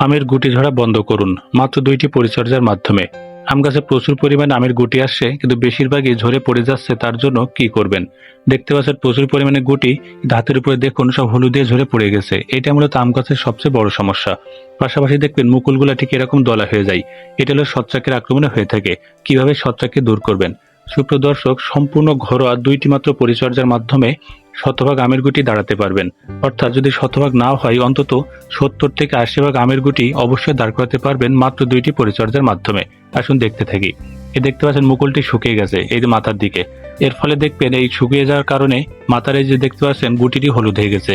আমের গুটি ঝরা বন্ধ করুন, মাত্র দুইটি পরিচর্যার মাধ্যমে। আম গাছে প্রচুর পরিমাণে আমের গুটি আসছে কিন্তু বেশিরভাগই ঝরে পড়ে যাচ্ছে, তার জন্য কি করবেন? দেখতে পাচ্ছেন প্রচুর পরিমাণে গুটি ধাতের উপরে দেখুন সব হলুদে ঝরে পড়ে গেছে। এটা মূলত আম গাছের সবচেয়ে বড় সমস্যা। পাশাপাশি দেখবেন মুকুলগুলা ঠিক এরকম দলা হয়ে যায়। এটা হলো ছত্রাকের আক্রমণে হয়ে থাকে। কীভাবে ছত্রাককে দূর করবেন? সুপ্রিয় দর্শক সম্পূর্ণ ঘরোয়া দুইটি মাত্র পরিচর্যার মাধ্যমে শতভাগ আমের গুটি দাঁড়াতে পারবেন। অর্থাৎ যদি শতভাগ না হয়, অন্তত সত্তর থেকে আশি ভাগ আমের গুটি অবশ্যই দাঁড় করাতে পারবেন মাত্র দুইটি পরিচর্যার মাধ্যমে। আসুন দেখতে থাকি। এ দেখতে পাচ্ছেন মুকুলটি শুকিয়ে গেছে, এই যে মাথার দিকে। এর ফলে দেখবেন এই শুকিয়ে যাওয়ার কারণে মাথার এই যে দেখতে পাচ্ছেন, গুটিটি হলুদ হয়ে গেছে।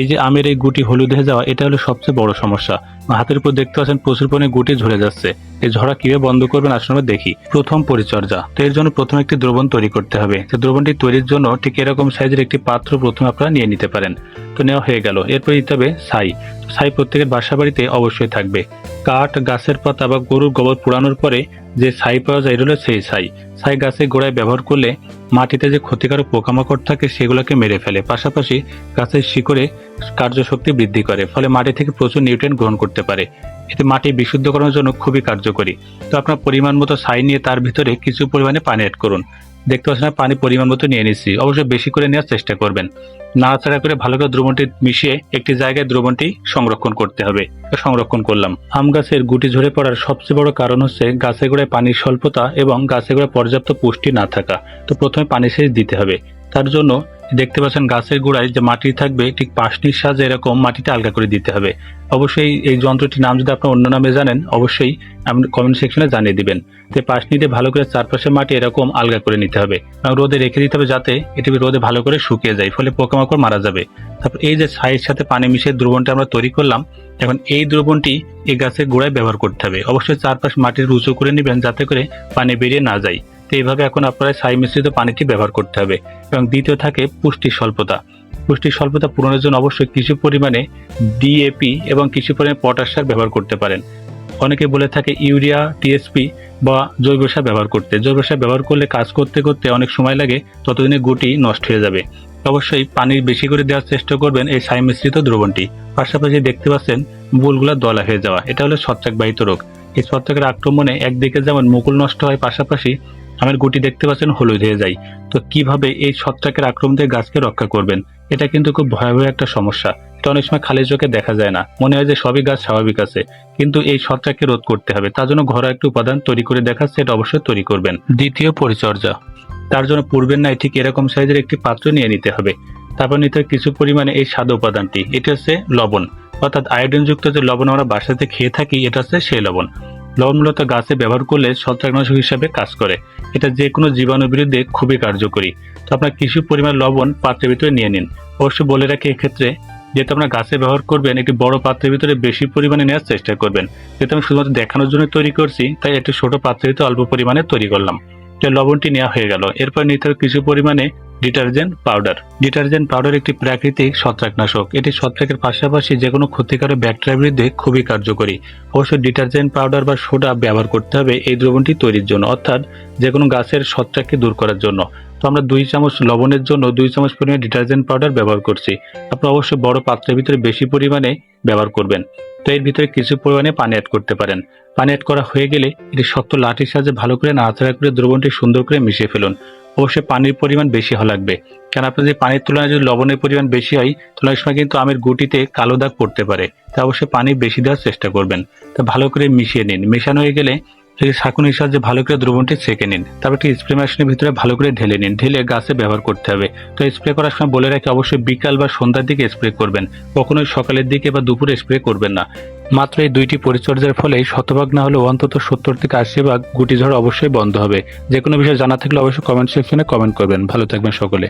এই যে আমের এই গুটি হলুদ হয়ে যাওয়া, এটা হলো সবচেয়ে বড় সমস্যা। হাতের উপর দেখতে পাচ্ছেন প্রচুর পরিমাণে গুটি ঝরে যাচ্ছে। এই ঝরা কীভাবে বন্ধ করবেন আসলে আমরা দেখি। প্রথম পরিচর্যা। তো এর জন্য প্রথমে একটি দ্রবণ তৈরি করতে হবে। দ্রবণটি তৈরির জন্য ঠিক এরকম সাইজের একটি পাত্র প্রথমে আপনারা নিয়ে নিতে পারেন। তো নেওয়া হয়ে গেল। এরপর দিতে হবে ছাই। ছাই প্রত্যেকের বাসা বাড়িতে অবশ্যই থাকবে। কাঠ, গাছের পাতা বা গরুর গোবর পোড়ানোর পরে যে ছাই পাওয়া যায়, এটা হলো সেই ছাই। ছাই গাছের গোড়ায় ব্যবহার করলে মাটিতে যে ক্ষতিকারক পোকামাকড় থাকে, সেগুলোকে মেরে ফেলে। পাশাপাশি গাছের শিকড়ে কার্যশক্তি বৃদ্ধি করে, ফলে মাটি থেকে প্রচুর নিউট্রিয়েন্ট গ্রহণ করতে পারে। এতে মাটি বিশুদ্ধ করার জন্য খুবই কার্যকরী। তো আপনার পরিমাণ মতো ছাই নিয়ে তার ভিতরে কিছু পরিমাণে পানি অ্যাড করুন। দেখতে পাচ্ছেন পানি পরিমাণ মতো নিয়ে নিচ্ছি। অবশ্যই বেশি করে নেওয়ার চেষ্টা করবেন। নাড়াচাড়া করে ভালো করে দ্রবণটি মিশিয়ে একটি জায়গায় দ্রবণটি সংরক্ষণ করতে হবে, সংরক্ষণ করলাম। আম গাছের গুটি ঝরে পড়ার সবচেয়ে বড় কারণ হচ্ছে গাছে গোড়ায় পানির স্বল্পতা এবং গাছে গোড়ায় পর্যাপ্ত পুষ্টি না থাকা। তো প্রথমে পানি সেচ দিতে হবে। তার জন্য দেখতে পাচ্ছেন গাছের গোড়ায় যে মাটি থাকবে, ঠিক পাশনির সাহায্যে এরকম মাটিতে আলগা করে দিতে হবে। অবশ্যই এই যন্ত্রটির নাম যদি আপনার অন্য নামে জানেন, অবশ্যই আপনি কমেন্ট সেকশনে জানিয়ে দিবেন। তো পাশনিতে ভালো করে চারপাশে মাটি এরকম আলগা করে নিতে হবে। এবং রোদে রেখে দিতে হবে যাতে এটি রোদে ভালো করে শুকিয়ে যায়, ফলে পোকামাকড় মারা যাবে। তারপর এই যে ছাইয়ের সাথে পানি মিশিয়ে দ্রবণটা আমরা তৈরি করলাম, এখন এই দ্রবণটি এই গাছের গোড়ায় ব্যবহার করতে হবে। অবশ্যই চারপাশ মাটির উঁচু করে নেবেন যাতে করে পানি বেরিয়ে না যায়। এইভাবে এখন আপনারা ছাই মিশ্রিত পানিটি ব্যবহার করতে হবে। এবং দ্বিতীয় থাকে পুষ্টির স্বল্পতা। পুষ্টির স্বল্পতা পূরণের জন্য অবশ্যই কিছু পরিমাণে ডিএপি এবং কিছু পরিমাণে পটাশ সার ব্যবহার করতে পারেন। অনেকে বলে থাকে ইউরিয়া টিএসপি বা জৈব সার ব্যবহার করতে। জৈব সার ব্যবহার করলে কাজ করতে করতে অনেক সময় লাগে, ততদিনে গুটি নষ্ট হয়ে যাবে। অবশ্যই পানি বেশি করে দেওয়ার চেষ্টা করবেন এই ছাই মিশ্রিত দ্রবণটি। পাশাপাশি দেখতে পাচ্ছেন বুলগুলা দলা হয়ে যাওয়া। এটা হলো ছত্রাকবাহিত রোগ। এই ছত্রাকের আক্রমণে একদিকে যেমন মুকুল নষ্ট হয়, পাশাপাশি আমের গুটি দেখতে পাচ্ছেন, হলুদ হয়ে যায়। তো কীভাবে এই ছত্রাকের আক্রমণ থেকে গাছকে রক্ষা করবেন? এটা কিন্তু খুব ভয়াবহ একটা সমস্যা। এটা অনেক সময় খালি চোখে দেখা যায় না। মনে হয় যে সবই গাছ স্বাভাবিক আছে। কিন্তু এই ছত্রাককে রোধ করতে হবে। তার জন্য ঘরোয়া একটি উপাদান তৈরি করে দেখাচ্ছে, এটা অবশ্যই তৈরি করবেন। দ্বিতীয় পরিচর্যা। তার জন্য পূর্বের নাই ঠিক এরকম সাইজের একটি পাত্র নিয়ে নিতে হবে। তারপর নিতে কিছু পরিমাণে এই সাদা উপাদানটি। এটা হচ্ছে লবণ। অর্থাৎ আয়োডিনযুক্ত যে লবণ আমরা বাসাতে খেয়ে থাকি, এটা হচ্ছে সেই লবণ। লবণ মূলত গাছে ব্যবহার করলে ছত্রাকনাশক হিসাবে কাজ করে। এটা যে কোনো জীবাণুর বিরুদ্ধে খুবই কার্যকরী। তো আপনার কিছু পরিমাণ লবণ পাত্রের ভিতরে নিয়ে নিন। অবশ্যই বলে রাখি এক্ষেত্রে, যেহেতু আপনার গাছে ব্যবহার করবেন, একটি বড় পাত্রের ভিতরে বেশি পরিমাণে নেওয়ার চেষ্টা করবেন। যেহেতু আমি শুধুমাত্র দেখানোর জন্য তৈরি করছি, তাই একটি ছোট পাত্রের ভিতরে অল্প পরিমাণে তৈরি করলাম। লবণটি নেওয়া হয়ে গেল। এরপর নিতে কিছু পরিমাণে ডিটারজেন্ট পাউডার। ডিটারজেন্ট পাউডার একটি প্রাকৃতিক ছত্রাকনাশক। এটি ছত্রাকের পাশাপাশি যে কোনো ক্ষতিকারক ব্যাকটেরিয়ার বিরুদ্ধে খুবই কার্যকরী। অবশ্যই ডিটারজেন্ট পাউডার বা সোডা ব্যবহার করতে হবে এই দ্রবণটি তৈরির জন্য, অর্থাৎ যে কোনো গাছের ছত্রাককে দূর করার জন্য। তো আমরা দুই চামচ লবণের জন্য দুই চামচ পরিমাণে ডিটারজেন্ট পাউডার ব্যবহার করছি। আপনি অবশ্যই বড় পাত্রের ভিতরে বেশি পরিমাণে ব্যবহার করবেন। তো এর ভিতরে কিছু পরিমাণে পানি অ্যাড করতে পারেন। পানি অ্যাড করা হয়ে গেলে এটি শক্ত লাঠির সাহায্যে ভালো করে নাড়াচাড়া করে দ্রবণটি সুন্দর করে মিশিয়ে ফেলুন। অবশ্যই পানির পরিমাণ বেশি হওয়া লাগবে। কারণ আপনার যদি পানির তুলনায় যদি লবণের পরিমাণ বেশি হয় তাহলে সময় কিন্তু আমের গুটিতে কালো দাগ পড়তে পারে। তা অবশ্যই পানি বেশি দেওয়ার চেষ্টা করবেন। তা ভালো করে মিশিয়ে নিন। মেশানো হয়ে গেলে এই শাকুনির সাহায্যে ভালো করে দ্রবণটি ছেঁকে নিন। তারপর একটি স্প্রে মেশিনের ভিতরে ভালো করে ঢেলে নিন। ঢেলে গাছে ব্যবহার করতে হবে। তো স্প্রে করার সময় বলে রাখি, অবশ্যই বিকাল বা সন্ধ্যার দিকে স্প্রে করবেন। কখনোই সকালের দিকে বা দুপুরে স্প্রে করবেন না। মাত্র এই দুইটি পরিচর্যার ফলে শতভাগ না হলেও অন্তত সত্তর থেকে আশি ভাগ গুটি ঝড় অবশ্যই বন্ধ হবে। যে কোনো বিষয়ে জানা থাকলে অবশ্যই কমেন্ট সেকশনে কমেন্ট করবেন। ভালো থাকবেন সকলে।